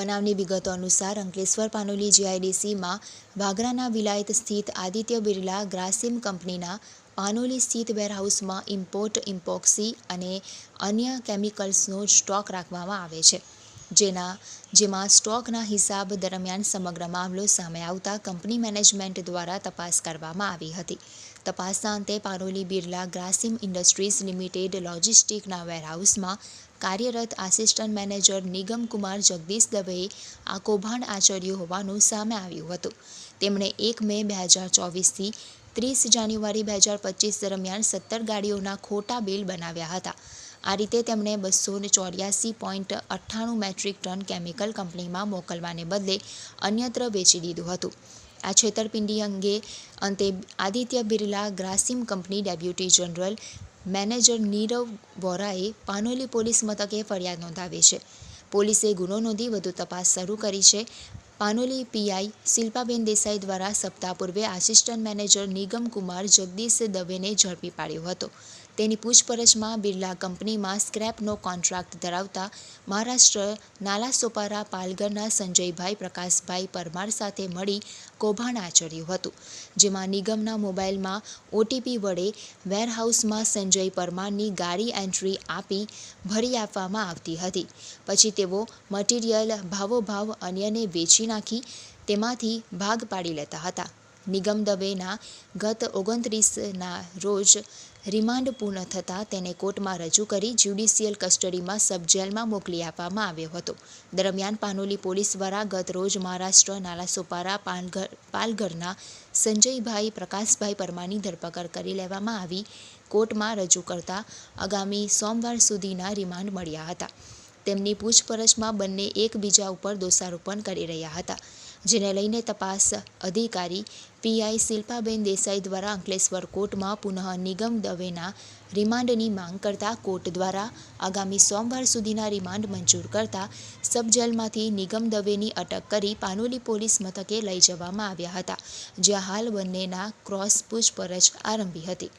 બનાવની વિગતો અનુસાર અંકલેશ્વર પાનોલી જીઆઈડીસીમાં વાગરાના વિલાયત સ્થિત આદિત્ય બિરલા ગ્રાસિમ કંપનીના પાનોલી સ્થિત વેરહાઉસમાં ઇમ્પોર્ટ ઇમ્પોક્સી અને અન્ય કેમિકલ્સનો સ્ટોક રાખવામાં આવે છે. જેના, જેમાં સ્ટોકના હિસાબ દરમિયાન સમગ્ર મામલો સામે આવતા કંપની મેનેજમેન્ટ દ્વારા તપાસ કરવામાં આવી હતી. તપાસના અંતે પારોલી બિરલા ગ્રાસિમ ઇન્ડસ્ટ્રીઝ લિમિટેડ લોજિસ્ટિકના વેરહાઉસમાં કાર્યરત આસિસ્ટન્ટ મેનેજર નિગમ કુમાર જગદીશ દવેએ આ કૌભાંડ આચર્યું હોવાનું સામે આવ્યું હતું. તેમણે એક મે બે હજાર ચોવીસથી ત્રીસ જાન્યુઆરી બે હજાર પચીસ દરમિયાન સત્તર ગાડીઓના ખોટા બિલ બનાવ્યા હતા. આ રીતે તેમણે બસો ચોર્યાસી પોઈન્ટ અઠ્ઠાણું મેટ્રિક ટન કેમિકલ કંપનીમાં મોકલવાને બદલે અન્યત્ર વેચી દીધું હતું. આ છેતરપિંડી અંગે અંતે Aditya Birla Grasim company deputy general manager Nirav વોરાએ Panoli police મથકે ફરિયાદ નોંધાવી છે. પોલીસે ગુનો નોંધી વધુ તપાસ શરૂ કરી છે. પાનોલી પીઆઈ શિલ્પાબેન દેસાઈ દ્વારા સપ્તાહ પૂર્વે આસિસ્ટન્ટ મેનેજર નિગમ કુમાર જગદીશ દવેને ઝડપી પાડ્યો હતો. તેની પૂછપરછમાં બિરલા કંપનીમાં સ્ક્રેપનો કોન્ટ્રાક્ટ ધરાવતા મહારાષ્ટ્ર નાલાસોપારા પાલઘરના સંજયભાઈ પ્રકાશભાઈ પરમાર સાથે મળી કૌભાંડ આચર્યું હતું, જેમાં નિગમના મોબાઈલમાં ઓટીપી વડે વેરહાઉસમાં સંજય પરમારની ગાડી એન્ટ્રી આપી ભરી આપવામાં આવતી હતી. પછી તેઓ મટીરિયલ, ભાવોભાવ અન્યને વેચી નાખી તેમાંથી ભાગ પાડી લેતા હતા. નિગમ દવેના ગત ઓગણત્રીસના રોજ રિમાન્ડ પૂર્ણ થતાં તેને કોર્ટમાં રજૂ કરી જ્યુડિશિયલ કસ્ટડીમાં સબ જેલમાં મોકલી આપવામાં આવ્યો હતો. દરમિયાન પાનોલી પોલીસ દ્વારા ગત રોજ મહારાષ્ટ્ર નાલાસોપારા પાલઘર પાલઘરના સંજયભાઈ, પ્રકાશભાઈ પરમાની ધરપકડ કરી લેવામાં આવી. કોર્ટમાં રજૂ કરતા આગામી સોમવાર સુધીના રિમાન્ડ મળ્યા હતા. તેમની પૂછપરછમાં બંને એકબીજા ઉપર દોષારોપણ કરી રહ્યા હતા. જેને લઈને તપાસ અધિકારી પીઆઈ શિલ્પાબેન દેસાઈ દ્વારા અંકલેશ્વર કોર્ટમાં પુનઃ નિગમ દવેના રિમાન્ડની માંગ કરતા કોર્ટ દ્વારા આગામી સોમવાર સુધીના રિમાન્ડ મંજૂર કરતા સબજેલમાંથી નિગમ દવેની અટક કરી પાનોલી પોલીસ મથકે લઈ જવામાં આવ્યા હતા, જ્યાં હાલ બંનેના ક્રોસ પૂછપરછ આરંભી હતી.